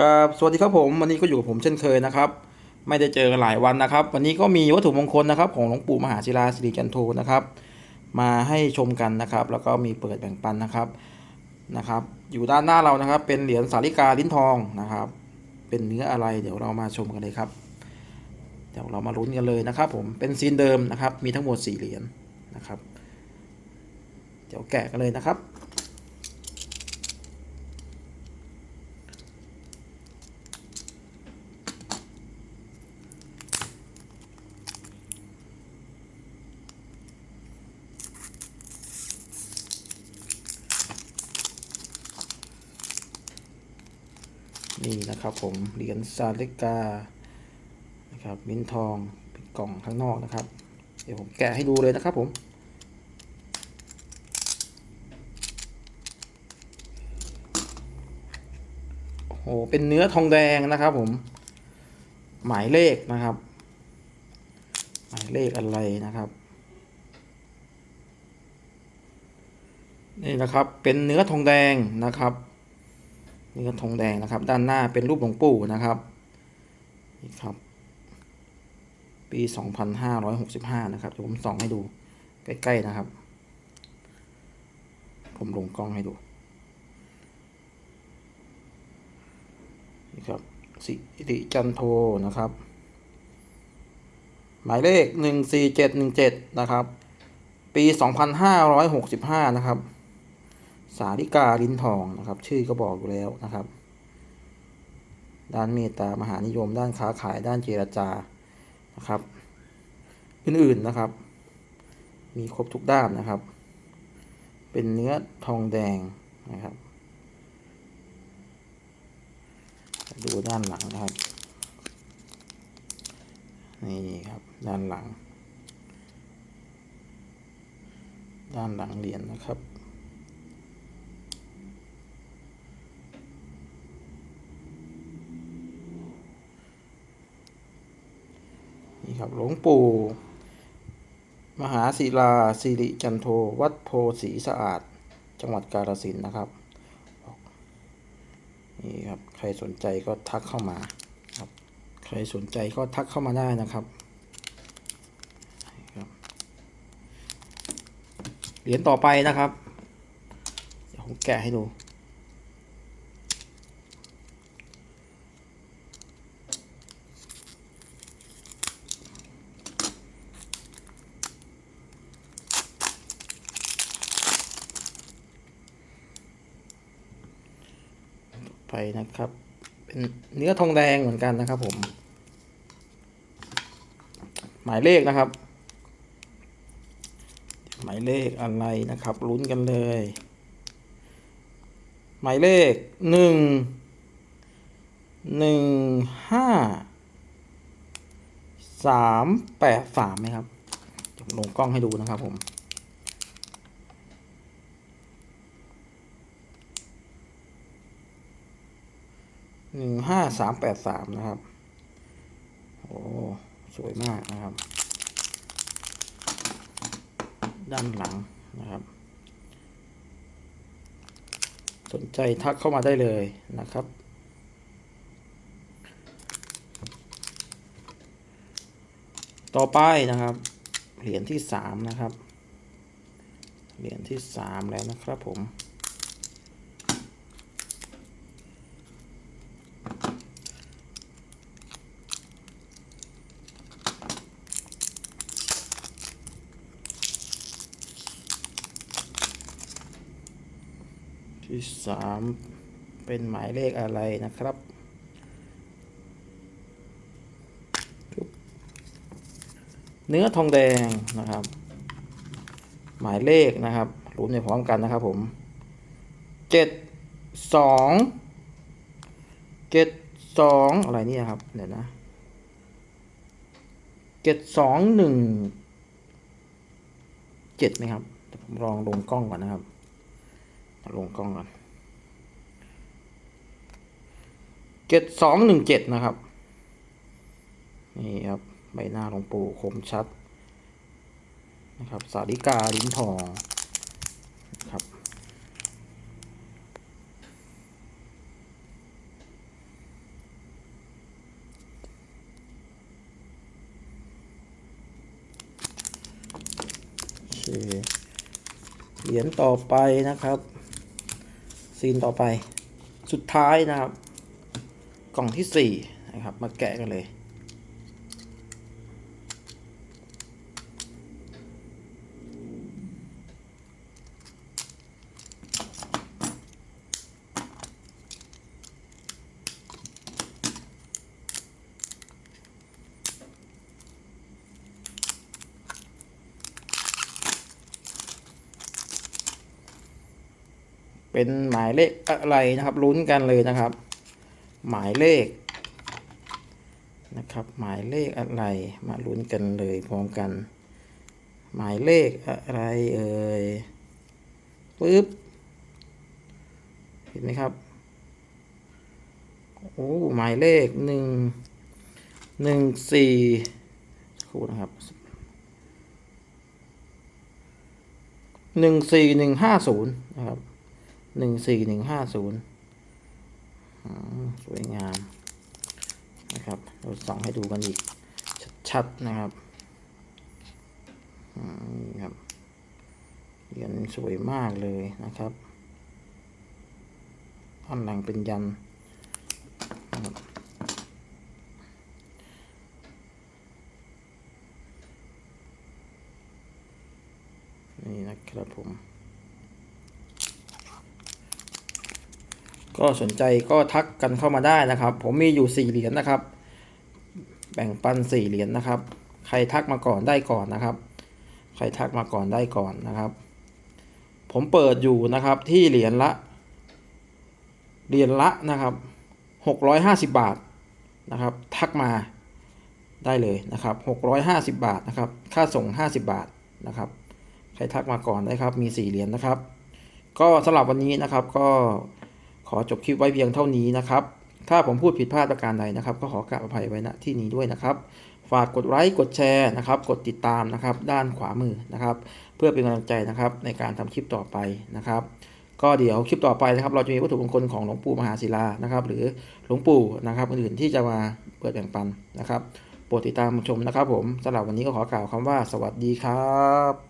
กับสวัสดีครับผมวันนี้ก็อยู่กับผมเช่นเคยนะครับ ไม่ได้เจอกันหลายวันนะครับ วันนี้ก็มีวัตถุมงคลนะครับของหลวงปู่มหาศิลาสิริจันโทนะครับ มาให้ชมกันนะครับ แล้วก็มีเปิดแบ่งปันนะครับนะครับ อยู่ด้านหน้าเรานะครับ เป็นเหรียญสาริกาลิ้นทองนะครับ เป็นเนื้ออะไร เดี๋ยวเรามาชมกันเลยครับเดี๋ยวเรามาลุ้นกันเลยนะครับ ผมเป็นซีนเดิมนะครับ มีทั้งหมดสี่เหรียญนะครับ เดี๋ยวแกะกันเลยนะครับ นี่นะครับผมเหรียญซาลิกานะครับมิ้นทองเป็นกล่องข้างนอกนะครับ เดี๋ยวผมแกะให้ดูเลยนะครับผมโอ้โหเป็นเนื้อทองแดงนะครับผม หมายเลขนะครับ หมายเลขอะไรนะครับนี่นะครับเป็นเนื้อทองแดงนะครับ นี่ก็ทองแดงนะครับ ด้านหน้าเป็นรูปหลวงปู่นะครับนี่ครับ ปี 2565 นะครับเดี๋ยวผมส่องให้ดูใกล้ๆนะครับ ผมลงกล้องให้ดูนี่ครับสิริจันโทนะครับ หมายเลข 14717 นะครับ ปี 2565 นะครับ สาริกาลิ้นทองนะครับ ชื่อก็บอกอยู่แล้วนะครับ ด้านเมตตามหานิยม ด้านค้าขายด้านเจรจานะครับ อื่นๆนะครับ มีครบทุกด้านนะครับ เป็นเนื้อทองแดงนะครับ ดูด้านหลังนะครับ นี่ครับด้านหลัง ด้านหลังเหรียญนะครับ ครับหลวงปู่มหาศิลาสิริจันโท วัดโพสีสะอาด จังหวัดกาฬสินนะครับนี่ครับใครสนใจก็ทักเข้ามาครับ ใครสนใจก็ทักเข้ามาได้นะครับนี่ครับเหรียญต่อไปนะครับเดี๋ยวผมแกะให้ดู ไปนะครับ เป็นเนื้อทองแดงเหมือนกันนะครับ ผม หมายเลขนะครับ หมายเลขอะไรนะครับลุ้นกันเลย หมายเลขหนึ่งหนึ่งห้าสามแปดสามไหมครับลงกล้องให้ดูนะครับผม หนึ่งห้าสามแปดสามนะครับ โอ้ สวยมากนะครับ ด้านหลังนะครับ สนใจทักเข้ามาได้เลยนะครับ ต่อไปนะครับ เหรียญที่สามนะครับ เหรียญที่สามแล้วนะครับผม ที่สามเป็นหมายเลขอะไรนะครับเนื้อทองแดงนะครับ หมายเลขนะครับรู้ในพร้อมกันนะครับผมเจ็ดสองเจ็ดสองอะไรนี่ครับเดี๋ยวนะเจ็ดสองหนึ่งเจ็ดไหมครับผมลองลงกล้องก่อนนะครับ ลงกล้องก่อนเจ็ดสองหนึ่งเจ็ดนะครับ นี่ครับ ใบหน้าหลวงปู่คมชัด นะครับ สาริกาลิ้นทองครับเค เหรียญต่อไปนะครับ ซีนต่อไป สุดท้ายนะครับ กล่องที่สี่นะครับ มาแกะกันเลย เป็นหมายเลขอะไรนะครับลุ้นกันเลยนะครับ หมายเลขนะครับ หมายเลขอะไรมาลุ้นกันเลยพร้อมกัน หมายเลขอะไรเอ่ยปึ๊บเห็นไหมครับโอ้หมายเลขหนึ่งหนึ่งสี่คูนะครับหนึ่งสี่หนึ่งห้าศูนย์นะครับ หนึ่งสี่หนึ่งห้าศูนย์สวยงามนะครับเราส่องให้ดูกันอีก ชัดๆนะครับนี่ครับยันสวยมากเลยนะครับท่อนหลังเป็นยันนะครับนี่นะครับผม ก็สนใจก็ทักกันเข้ามาได้นะครับ ผมมีอยู่สี่เหรียญนะครับ แบ่งปันสี่เหรียญนะครับ ใครทักมาก่อนได้ก่อนนะครับ ใครทักมาก่อนได้ก่อนนะครับ ผมเปิดอยู่นะครับที่เหรียญละเหรียญละนะครับหกร้อยห้าสิบบาทนะครับ ทักมาได้เลยนะครับหกร้อยห้าสิบบาทนะครับ ค่าส่งห้าสิบบาทนะครับ ใครทักมาก่อนได้ครับ มีสี่เหรียญนะครับ ก็สำหรับวันนี้นะครับก็ ขอจบคลิปไว้เพียงเท่านี้นะครับ ถ้าผมพูดผิดพลาดประการใดนะครับ ก็ขอกราบอภัยไว้ณที่นี้ด้วยนะครับ ฝากกดไลค์กดแชร์นะครับ กดติดตามนะครับ ด้านขวามือนะครับ เพื่อเป็นกำลังใจนะครับในการทำคลิปต่อไปนะครับ ก็เดี๋ยวคลิปต่อไปนะครับ เราจะมีวัตถุมงคลของหลวงปู่มหาศิลานะครับ หรือหลวงปู่นะครับอื่นๆที่จะมาเปิดแบ่งปันนะครับโปรดติดตามชมนะครับผมสำหรับวันนี้ก็ขอกล่าวคำว่าสวัสดีครับ